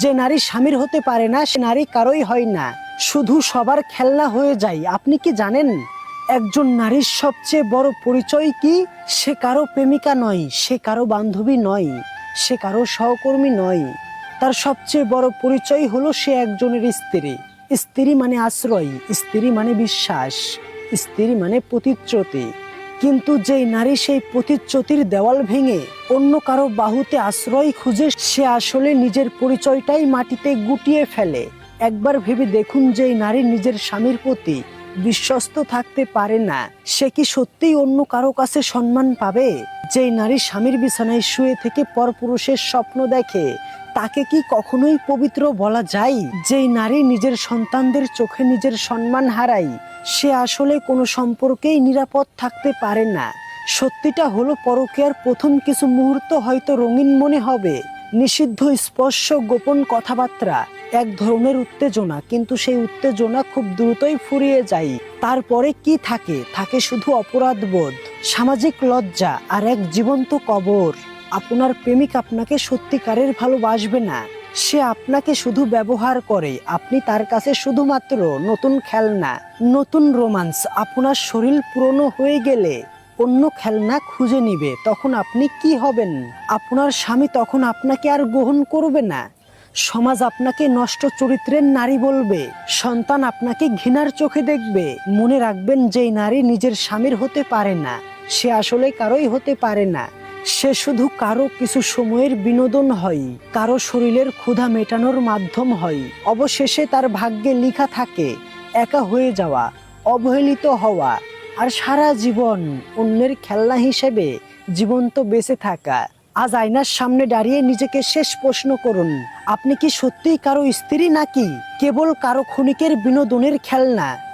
যে নারী স্বামীর হতে পারে না, সে নারী কারোই হয় না। শুধু সবার খেলনা হয়ে যায়। আপনি কি জানেন? একজন নারীর সবচেয়ে বড় পরিচয় কি? সে কারও প্রেমিকা নয়, সে কারও বান্ধবী নয়, সে কারও সহকর্মী নয়। তার সবচেয়ে বড় পরিচয় হলো সে একজনের স্ত্রী। স্ত্রী মানে আশ্রয়, স্ত্রী মানে বিশ্বাস, স্ত্রী মানে প্রতিশ্রুতি। কিন্তু যেই নারী সেই প্রতিশ্রুতির দেওয়াল ভেঙে অন্য কারও বাহুতে আশ্রয় খুঁজে, সে আসলে নিজের পরিচয়টাই মাটিতে গুটিয়ে ফেলে। একবার ভেবে দেখুন যে নারী নিজের স্বামীর প্রতি বিশ্বস্ত থাকতে পারে না, সে কি সত্যিই অন্য কারও কাছে সম্মান পাবে? যেই নারী স্বামীর বিছানায় শুয়ে থেকে পরপুরুষের স্বপ্ন দেখে তাকে কি কখনোই পবিত্র বলা যায়? যেই নারী নিজের সন্তানদের চোখে নিজের সম্মান হারায়, সে আসলে কোনো সম্পর্কেই নিরাপদ থাকতে পারে না। সত্যিটা হলো, পরকীয়ার প্রথম কিছু মুহূর্ত হয়তো রঙিন মনে হবে। নিষিদ্ধ স্পর্শ, গোপন কথাবার্তা, এক ধরনের উত্তেজনা। কিন্তু সেই উত্তেজনা খুব দ্রুতই ফুরিয়ে যায়। তারপরে কি থাকে? থাকে শুধু অপরাধবোধ, সামাজিক লজ্জা আর এক জীবন্ত কবর। আপনার প্রেমিক আপনাকে সত্যিকারের ভালোবাসবে না। সে আপনাকে শুধু ব্যবহার করে। আপনি তার কাছে শুধুমাত্র নতুন খেলনা, নতুন রোমান্স, আপনার শরীর পুরনো হয়ে গেলে অন্য খেলনা খুঁজে নিবে। তখন আপনি কি হবেন? আপনার স্বামী তখন আপনাকে আর গ্রহণ করবে না। সমাজ আপনাকে নষ্ট চরিত্রের নারী বলবে। সন্তান আপনাকে ঘৃণার চোখে দেখবে। মনে রাখবেন, যেই নারী নিজের স্বামীর হতে পারে না, সে আসলে কারোই হতে পারে না। সে শুধু কারও কিছু সময়ের বিনোদন হয়, কারও শরীরের ক্ষুধা মেটানোর মাধ্যম হয়। অবশেষে তার ভাগ্যে লেখা থাকে, একা হয়ে যাওয়া, অবহেলিত হওয়া, আর সারা জীবন অন্যের খেলনা হিসেবে জীবন্ত বেঁচে থাকা। আজ আয়নার সামনে দাঁড়িয়ে নিজেকে শেষ প্রশ্ন করুন, আপনি কি সত্যিই কারও স্ত্রী নাকি? কেবল কারও ক্ষণিকের বিনোদনের খেলনা।